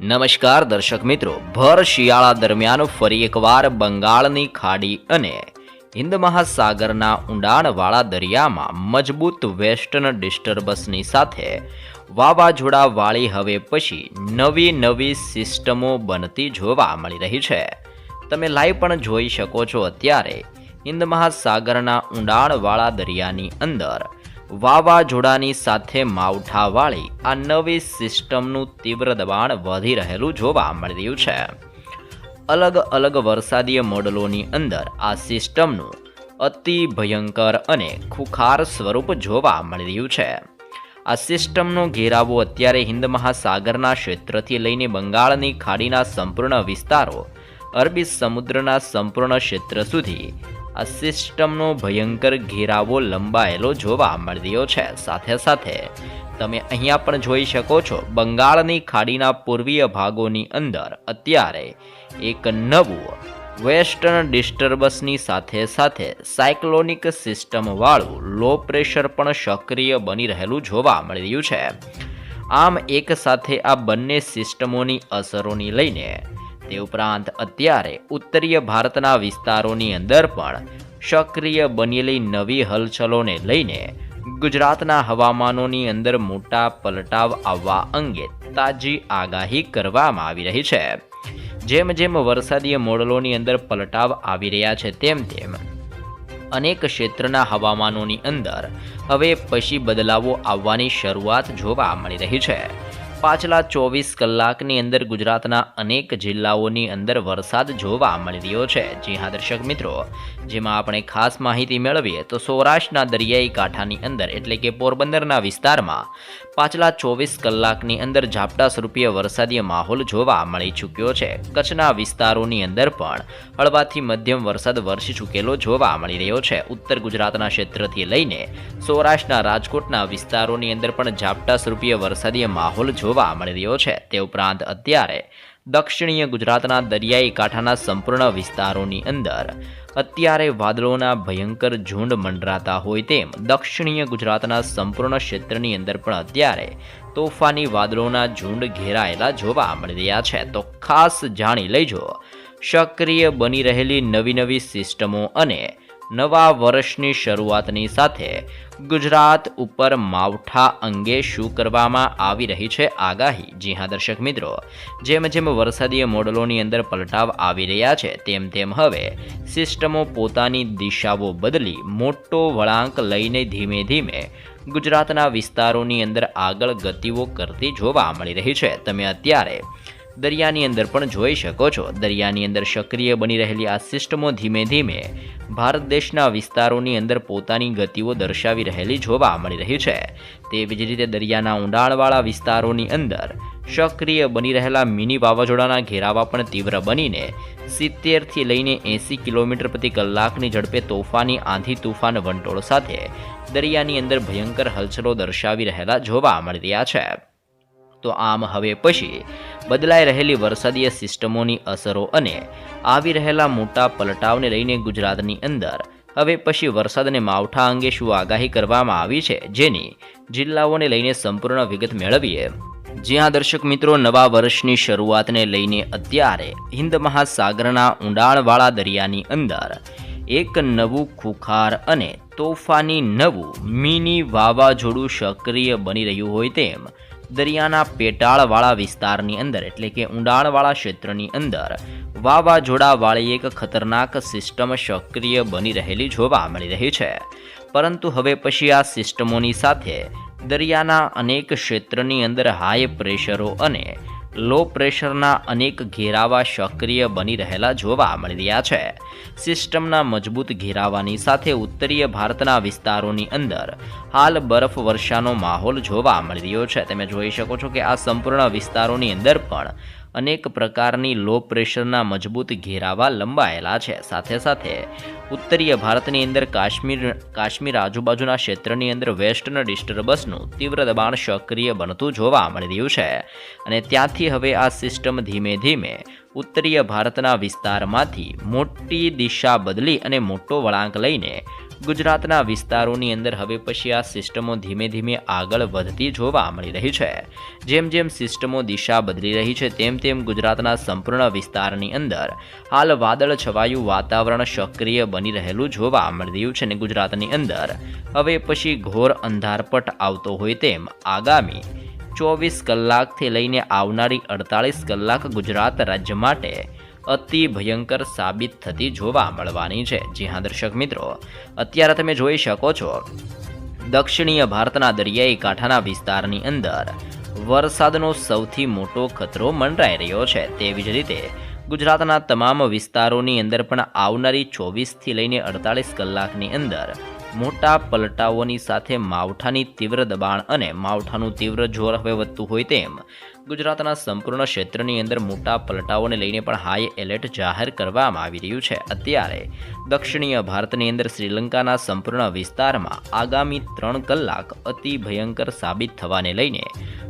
નમસ્કાર દર્શક મિત્રો, ભર શિયાળા દરમિયાન ફરી એકવાર બંગાળની ખાડી અને હિન્દ મહાસાગરના ઊંડાણવાળા દરિયામાં મજબૂત વેસ્ટર્ન ડિસ્ટર્બન્સની સાથે વાવાઝોડા વાળી હવે પછી નવી નવી સિસ્ટમો બનતી જોવા મળી રહી છે. તમે લાઈવ પણ જોઈ શકો છો અત્યારે હિન્દ મહાસાગરના ઊંડાણવાળા દરિયાની અંદર વાવાઝોડાની સાથે માવઠાવાળી આ નવી સિસ્ટમનું તીવ્ર દબાણ વધી રહેલું જોવા મળી રહ્યું છે. અલગ અલગ વરસાદીય મોડલોની અંદર આ સિસ્ટમનું અતિ ભયંકર અને ખુખાર સ્વરૂપ જોવા મળી રહ્યું છે. આ સિસ્ટમનો ઘેરાવો અત્યારે હિન્દ મહાસાગરના ક્ષેત્રથી લઈને બંગાળની ખાડીના સંપૂર્ણ વિસ્તારો, અરબી સમુદ્રના સંપૂર્ણ ક્ષેત્ર સુધી આ સિસ્ટમનો ભયંકર ઘેરાવો લંબાયેલો જોવા મળ્યો છે. સાથે સાથે તમે અહીંયા પણ જોઈ શકો છો, બંગાળની ખાડીના પૂર્વીય ભાગોની અંદર અત્યારે એક નવું વેસ્ટર્ન ડિસ્ટર્બન્સની સાથે સાથે સાયક્લોનિક સિસ્ટમવાળું લો પ્રેશર પણ સક્રિય બની રહેલું જોવા મળી રહ્યું છે. આમ એક સાથે આ બંને સિસ્ટમોની અસરોની લઈને તે ઉપરાંત અત્યારે ઉત્તરીય ભારતના વિસ્તારોની અંદર પણ સક્રિય બનેલી નવી હલચલોને લઈને ગુજરાતના હવામાનોની અંદર મોટા પલટાવ આવવા અંગે તાજી આગાહી કરવામાં આવી રહી છે. જેમ જેમ વરસાદીય મોડલોની અંદર પલટાવ આવી રહ્યા છે, તેમ તેમ અનેક ક્ષેત્રના હવામાનોની અંદર હવે પછી બદલાવો આવવાની શરૂઆત જોવા મળી રહી છે. પાછલા ચોવીસ કલાકની અંદર ગુજરાતના અનેક જિલ્લાઓની અંદર વરસાદ જોવા મળી રહ્યો છે. જી હા, દર્શક મિત્રો. જેમાં આપણે ખાસ માહિતી મેળવીએ તો સૌરાષ્ટ્રના દરિયાઈ કાંઠાની અંદર એટલે કે પોરબંદરના વિસ્તારમાં પાછલા ચોવીસ કલાકની અંદર ઝાપટા સ્વરૂપીય વરસાદીય માહોલ જોવા મળી ચૂક્યો છે. કચ્છના વિસ્તારોની અંદર પણ હળવાથી મધ્યમ વરસાદ વરસી ચૂકેલો જોવા મળી રહ્યો છે. ઉત્તર ગુજરાતના ક્ષેત્રથી લઈને સૌરાષ્ટ્રના રાજકોટના વિસ્તારોની અંદર પણ ઝાપટા સ્વરૂપીય વરસાદીય માહોલ જોવા મળી રહ્યો છે. તે ઉપરાંત અત્યારે દક્ષિણીય ગુજરાતના દરિયાઈ કાંઠાના સંપૂર્ણ વિસ્તારોની અંદર અત્યારે વાદળોના ભયંકર ઝુંડ મંડરાતા હોય તેમ દક્ષિણીય ગુજરાતના સંપૂર્ણ ક્ષેત્રની અંદર પણ અત્યારે તોફાની વાદળોના ઝુંડ ઘેરાયેલા જોવા મળી રહ્યા છે. તો ખાસ જાણી લેજો. સક્રિય બની રહેલી નવી નવી સિસ્ટમો અને નવા વર્ષની શરૂઆતની સાથે ગુજરાત ઉપર માવઠા અંગે શું કરવામાં આવી રહી છે આગાહી? જી હા, દર્શક મિત્રો. જેમ જેમ વરસાદીય મોડલોની અંદર પલટાવ આવી રહ્યા છે, તેમ તેમ હવે સિસ્ટમો પોતાની દિશાઓ બદલી મોટો વળાંક લઈને ધીમે ધીમે ગુજરાતના વિસ્તારોની અંદર આગળ ગતિઓ કરતી જોવા મળી રહી છે. તમે અત્યારે દરિયાની અંદર પણ જોઈ શકો છો. દરિયાની અંદર સક્રિય બની રહેલી આ સિસ્ટમો ધીમે ધીમે ભારત દેશના વિસ્તારોની અંદર પોતાની ગતિઓ દર્શાવી રહેલી જોવા મળી રહી છે. તેવી જ રીતે દરિયાના ઊંડાણવાળા વિસ્તારોની અંદર સક્રિય બની રહેલા મિની વાવાઝોડાના ઘેરાવા પણ તીવ્ર બનીને સિત્તેરથી લઈને એંસી કિલોમીટર પ્રતિ કલાકની ઝડપે તોફાની આંધી તુફાન વંટોળ સાથે દરિયાની અંદર ભયંકર હલચલો દર્શાવી રહેલા જોવા મળી રહ્યા છે. તો આમ હવે પછી બદલાઈ રહેલી વરસાદીય સિસ્ટમોની અસરો અને આવી રહેલા મોટા પલટાવને લઈને ગુજરાતની અંદર હવે પછી વરસાદ અને માવઠા અંગે શું આગાહી કરવામાં આવી છે જેની જિલ્લાઓને લઈને સંપૂર્ણ વિગત મેળવીએ. જ્યાં દર્શક મિત્રો, નવા વર્ષની શરૂઆતને લઈને અત્યારે હિન્દ મહાસાગરના ઊંડાણવાળા દરિયાની અંદર એક નવું ખુખાર અને તોફાની નવું મિની વાવાઝોડું સક્રિય બની રહ્યું હોય તેમ દરિયાના પેટાળવાળા વિસ્તારની અંદર, એટલે કે ઊંડાણવાળા ક્ષેત્રની અંદર, વાવાઝોડાવાળી એક ખતરનાક સિસ્ટમ સક્રિય બની રહેલી જોવા મળી રહી છે. પરંતુ હવે પછી આ સિસ્ટમોની સાથે દરિયાના અનેક ક્ષેત્રની અંદર હાઈ પ્રેશરો અને લો પ્રેશરના અનેક ઘેરાવા સક્રિય બની રહેલા જોવા મળી રહ્યા છે. સિસ્ટમના મજબૂત ઘેરાવાની સાથે ઉત્તરીય ભારતના વિસ્તારોની અંદર હાલ બરફ વર્ષાનો માહોલ જોવા મળી રહ્યો છે. તમે જોઈ શકો છો કે આ સંપૂર્ણ વિસ્તારોની અંદર પણ અનેક પ્રકારની લો પ્રેશરના મજબૂત ઘેરાવા લંબાયેલા છે. સાથે સાથે, ઉત્તરીય ભારતની અંદર કાશ્મીર કાશ્મીર આજુબાજુના ક્ષેત્રની અંદર વેસ્ટર્ન ડિસ્ટર્બન્સનું તીવ્ર દબાણ સક્રિય બનતું જોવા મળી રહ્યું છે. અને ત્યાંથી હવે આ સિસ્ટમ ધીમે ધીમે ઉત્તરીય ભારતના વિસ્તારમાંથી મોટી દિશા બદલી અને મોટો વળાંક લઈને ગુજરાતના વિસ્તારોની અંદર હવે પછી આ સિસ્ટમો ધીમે ધીમે આગળ વધતી જોવા મળી રહી છે. જેમ જેમ સિસ્ટમો દિશા બદલી રહી છે, તેમ તેમ ગુજરાતના સંપૂર્ણ વિસ્તારની અંદર હાલ વાદળ છવાયું વાતાવરણ સક્રિય બની રહેલું જોવા મળી રહ્યું છે અને ગુજરાતની અંદર. હવે પછી ઘોર અંધારપટ આવતો હોય તેમ આગામી ચોવીસ કલાકથી લઈને આવનારી અડતાલીસ કલાક ગુજરાત રાજ્ય માટે અતિ ભયંકર સાબિત થતી જોવા મળવાની છે. જી હા, દર્શક મિત્રો. અત્યારે તમે જોઈ શકો છો, દક્ષિણીય ભારતના દરિયાઈ કાંઠાના વિસ્તારની અંદર વરસાદનો સૌથી મોટો ખતરો મંડરાઈ રહ્યો છે. તેવી જ રીતે ગુજરાતના તમામ વિસ્તારોની અંદર પણ આવનારી ચોવીસથી લઈને અડતાલીસ કલાકની અંદર મોટા પલટાઓની સાથે માવઠાની તીવ્ર દબાણ અને માવઠાનું તીવ્ર જોર હવે વધતું હોય તેમ ગુજરાતના સંપૂર્ણ ક્ષેત્રની અંદર મોટા પલટાઓને લઈને પણ હાઈ એલર્ટ જાહેર કરવામાં આવી રહ્યું છે. અત્યારે દક્ષિણીય ભારતની અંદર શ્રીલંકાના સંપૂર્ણ વિસ્તારમાં આગામી ત્રણ કલાક અતિ ભયંકર સાબિત થવાને લઈને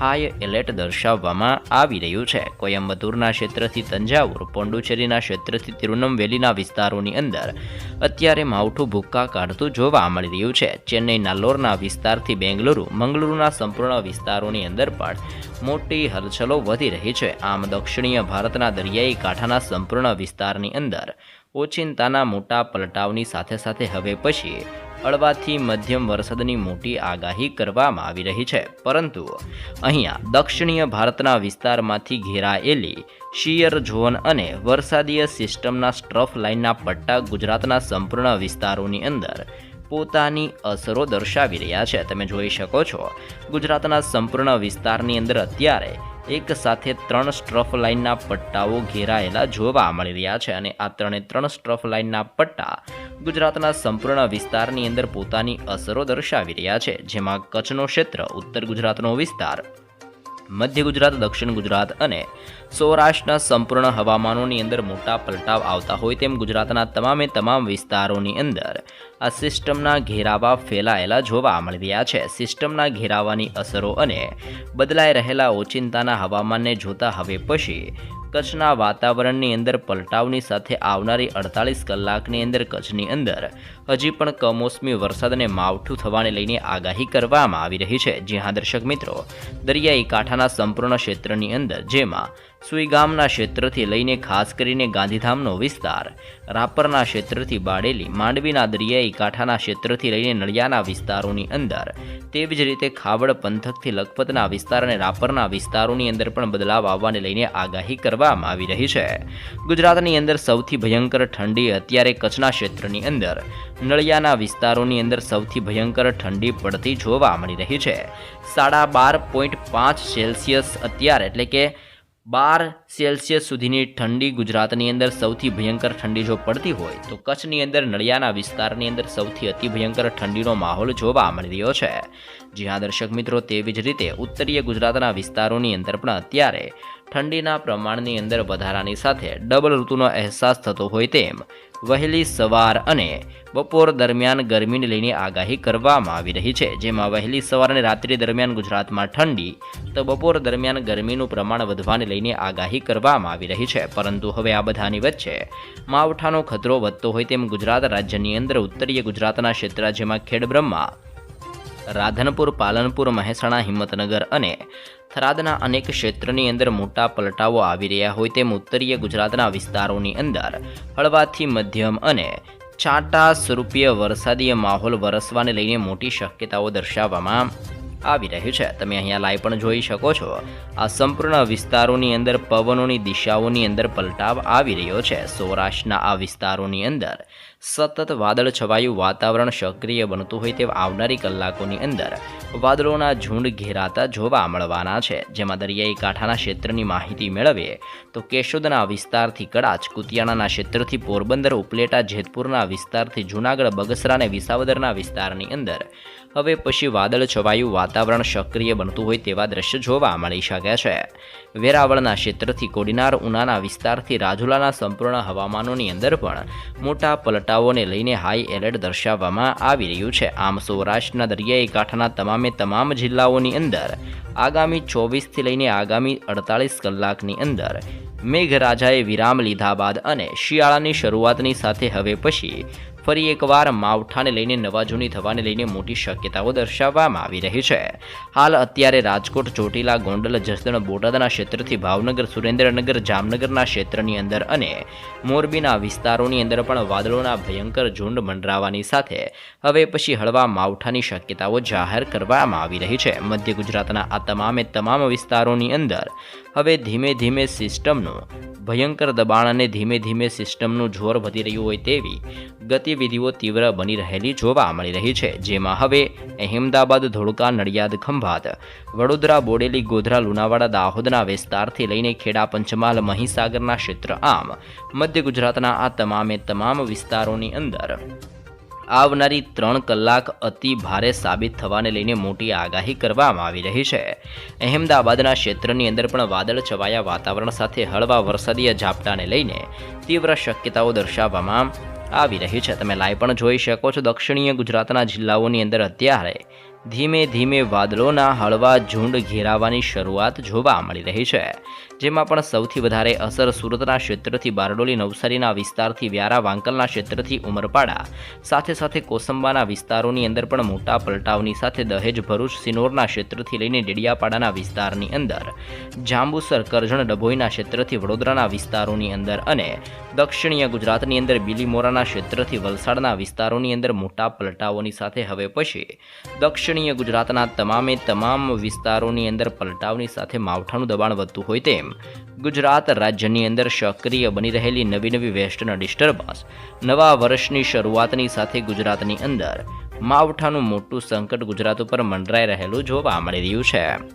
હાઈ એલર્ટ દર્શાવવામાં આવી રહ્યું છે. કોયમ્બતુરના ક્ષેત્રથી તંજાવુર, પોંડુચેરીના ક્ષેત્રથી તિરુનમવેલીના વિસ્તારોની અંદર અત્યારે માવઠું ભૂક્કા કાઢતું જોવા મળી રહ્યું છે. ચેન્નઈ નાલ્લોરના વિસ્તારથી બેંગલુરુ, મંગલુરુના સંપૂર્ણ વિસ્તારોની અંદર પણ મોટી હલચલો વધી રહી છે. આમ દક્ષિણીય ભારતના દરિયાઈ કાંઠાના સંપૂર્ણ વિસ્તારની અંદર ઓચિંતાના મોટા પલટાવની સાથે સાથે હવે પછી હળવાથી મધ્યમ વરસાદની મોટી આગાહી કરવામાં આવી રહી છે. પરંતુ અહીંયા દક્ષિણીય ભારતના વિસ્તારમાંથી ઘેરાયેલી શિયર ઝોન અને વરસાદીય સિસ્ટમના સ્ટ્રફ લાઇનના પટ્ટા ગુજરાતના સંપૂર્ણ વિસ્તારોની અંદર પોતાની અસરો દર્શાવી રહ્યા છે. તમે જોઈ શકો છો, ગુજરાતના સંપૂર્ણ વિસ્તારની અંદર અત્યારે એક સાથે ત્રણ સ્ટ્રફ લાઇનના પટ્ટાઓ ઘેરાયેલા જોવા મળી રહ્યા છે અને આ ત્રણે ત્રણ સ્ટ્રફ લાઇનના પટ્ટા ગુજરાતના સંપૂર્ણ વિસ્તારની અંદર પોતાની અસરો દર્શાવી રહ્યા છે. જેમાં કચ્છનો ક્ષેત્ર, ઉત્તર ગુજરાતનો વિસ્તાર મધ્ય ગુજરાત, દક્ષિણ ગુજરાત અને સૌરાષ્ટ્રના સંપૂર્ણ હવામાનોની અંદર મોટા પલટાવ આવતા હોય તેમ ગુજરાતના તમામે તમામ વિસ્તારોની અંદર આ સિસ્ટમના ઘેરાવા ફેલાયેલા જોવા મળી રહ્યા છે. સિસ્ટમના ઘેરાવાની અસરો અને બદલાઈ રહેલા ઓચિંતાના હવામાનને જોતા હવે પછી કચ્છના વાતાવરણની અંદર પલટાવની સાથે આવનારી અડતાલીસ કલાકની અંદર કચ્છની અંદર હજી પણ કમોસમી વરસાદને માવઠું થવાને લઈને આગાહી કરવામાં આવી રહી છે. જ્યાં દર્શક મિત્રો, દરિયાઈ કાંઠાના સંપૂર્ણ ક્ષેત્રની અંદર, જેમાં સુઈગામના ક્ષેત્રથી લઈને ખાસ કરીને ગાંધીધામનો વિસ્તાર. રાપરના ક્ષેત્રથી બાળેલી માંડવીના દરિયાઈ કાંઠાના ક્ષેત્રથી લઈને નળિયાના વિસ્તારોની અંદર. તેવી જ રીતે ખાવડ પંથકથી લખપતના વિસ્તાર અને રાપરના વિસ્તારોની અંદર પણ બદલાવ આવવાને લઈને આગાહી કરવામાં આવી રહી છે. ગુજરાતની અંદર સૌથી ભયંકર ઠંડી અત્યારે કચ્છના ક્ષેત્રની અંદર. નળિયાના વિસ્તારોની અંદર સૌથી ભયંકર ઠંડી પડતી જોવા મળી રહી છે. સાડા બાર પોઈન્ટ પાંચ સેલ્સિયસ અત્યારે, એટલે કે બાર સેલ્સિયસ સુધીની ઠંડી ગુજરાતની અંદર સૌથી ભયંકર ઠંડી જો પડતી હોય, તો કચ્છની અંદર નળિયાના વિસ્તારની અંદર સૌથી અતિ ભયંકર ઠંડીનો માહોલ જોવા મળી રહ્યો છે. જી હા દર્શક મિત્રો તેવી જ રીતે ઉત્તરીય ગુજરાતના વિસ્તારોની અંદર પણ અત્યારે ઠંડીના પ્રમાણની અંદર વધારાની સાથે ડબલ ઋતુનો અહેસાસ થતો હોય તેમ વહેલી સવાર અને બપોર દરમિયાન ગરમીને લઈને આગાહી કરવામાં આવી રહી છે. જેમાં વહેલી સવાર અને રાત્રિ દરમિયાન ગુજરાતમાં ઠંડી, તો બપોર દરમિયાન ગરમીનું પ્રમાણ વધવાને લઈને આગાહી કરવામાં આવી રહી છે. પરંતુ હવે આ બધાની વચ્ચે માવઠાનો ખતરો વધતો હોય તેમ ગુજરાત રાજ્યની અંદર ઉત્તરીય ગુજરાતના ક્ષેત્ર, જેમાં ખેડબ્રહ્મા રાધનપુર, પાલનપુર, મહેસાણા, હિંમતનગર અને થરાદના અનેક ક્ષેત્રની અંદર મોટા પલટાવો આવી રહ્યા હોય તેમ ઉત્તરીય ગુજરાતના વિસ્તારોની અંદર હળવાથી મધ્યમ અને છાંટા સ્વરૂપીય વરસાદીય માહોલ વરસવાને લઈને મોટી શક્યતાઓ દર્શાવવામાં આવી રહ્યું છે. તમે અહીંયા લાઈવ પણ જોઈ શકો છો. આ સંપૂર્ણ વિસ્તારોની અંદર પવનોની દિશાઓની અંદર પલટાવ આવી રહ્યો છે. સૌરાષ્ટ્રના આ વિસ્તારોની અંદર સતત વાદળ છવાયું વાતાવરણ સક્રિય બનતું હોય તેવા આવનારી કલાકોની અંદર વાદળોના ઝુંડ ઘેરાતા જોવા મળવાના છે. જેમાં દરિયાઈ કાંઠાના ક્ષેત્રની માહિતી મેળવીએ તો કેશોદના વિસ્તારથી કડાચ, કુતિયાણાના ક્ષેત્રથી પોરબંદર, ઉપલેટા, જેતપુરના વિસ્તારથી જૂનાગઢ, બગસરા અને વિસાવદરના વિસ્તારની અંદર હવે પછી વાદળ છવાયું વાતાવરણ સક્રિય બનતું હોય તેવા દ્રશ્ય જોવા મળી શકે છે. વેરાવળના ક્ષેત્રથી કોડીનાર, ઉનાના વિસ્તારથી રાજુલાના સંપૂર્ણ હવામાનોની અંદર પણ મોટા પલટાઓને લઈને હાઈ એલર્ટ દર્શાવવામાં આવી રહ્યું છે. આમ સૌરાષ્ટ્રના દરિયાઈ કાંઠાના તમામે તમામ જિલ્લાઓની અંદર આગામી ચોવીસથી લઈને આગામી અડતાલીસ કલાકની અંદર મેઘરાજાએ વિરામ લીધા બાદ અને શિયાળાની શરૂઆતની સાથે હવે પછી ફરી એકવાર માવઠાને લઈને નવાજૂની થવાને લઈને મોટી શક્યતાઓ દર્શાવવામાં આવી રહી છે. હાલ અત્યારે રાજકોટ, ચોટીલા, ગોંડલ, જસદણ, બોટાદના ક્ષેત્રથી ભાવનગર, સુરેન્દ્રનગર, જામનગરના ક્ષેત્રની અંદર અને મોરબીના વિસ્તારોની અંદર પણ વાદળોના ભયંકર ઝુંડ મંડરાવાની સાથે હવે પછી હળવા માવઠાની શક્યતાઓ જાહેર કરવામાં આવી રહી છે. મધ્ય ગુજરાતના આ તમામે તમામ વિસ્તારોની અંદર હવે ધીમે ધીમે સિસ્ટમનું ભયંકર દબાણ અને ધીમે ધીમે સિસ્ટમનું જોર વધી રહ્યું હોય તેવી ગતિવિધિઓ તીવ્ર બની રહેલી જોવા મળી રહી છે, જેમાં હવે અહેમદાબાદ, ધોળકા, નડિયાદ, ખંભાત, વડોદરા, બોડેલી, ગોધરા, લુણાવાડા, દાહોદના વિસ્તારથી લઈને ખેડા, પંચમહાલ, મહીસાગરના ક્ષેત્ર આમ મધ્ય ગુજરાતના આ તમામે તમામ વિસ્તારોની અંદર આવનારી ત્રણ કલાક અતિ ભારે સાબિત થવાને લઈને મોટી આગાહી કરવામાં આવી રહી છે. અહેમદાબાદના ક્ષેત્રની અંદર પણ વાદળ છવાયા વાતાવરણ સાથે હળવા વરસાદીય ઝાપટાને લઈને તીવ્ર શક્યતાઓ દર્શાવવામાં આવી રહી છે. તમે લાઈવ પણ જોઈ શકો છો. દક્ષિણીય ગુજરાતના જિલ્લાઓની અંદર અત્યારે ધીમે ધીમે વાદળોના હળવા ઝુંડ ઘેરાવાની શરૂઆત જોવા મળી રહી છે, જેમાં પણ સૌથી વધારે અસર સુરતના ક્ષેત્રથી બારડોલી, નવસારીના વિસ્તારથી વ્યારા, વાંકલના ક્ષેત્રથી ઉમરપાડા, સાથે સાથે કોસંબાના વિસ્તારોની અંદર પણ મોટા પલટાવની સાથે દહેજ ભરૂચ, સિનોરના ક્ષેત્રથી લઈને ડેડિયાપાડાના વિસ્તારની અંદર, જાંબુસર, કરજણ, ડભોઈના ક્ષેત્રથી વડોદરાના વિસ્તારોની અંદર અને દક્ષિણીય ગુજરાતની અંદર બિલીમોરાના ક્ષેત્રથી વલસાડના વિસ્તારોની અંદર મોટા પલટાઓની સાથે હવે પછી દક્ષિણીય ગુજરાતના તમામે તમામ વિસ્તારોની અંદર પલટાવની સાથે માવઠાનું દબાણ વધતું હોય તેમ ગુજરાત રાજ્યની અંદર સક્રિય બની રહેલી નવી નવી વેસ્ટર્ન ડિસ્ટર્બન્સ નવા વર્ષની શરૂઆતની સાથે ગુજરાતની અંદર માવઠાનું મોટું સંકટ ગુજરાત ઉપર મંડરાઈ રહેલું જોવા મળી રહ્યું છે.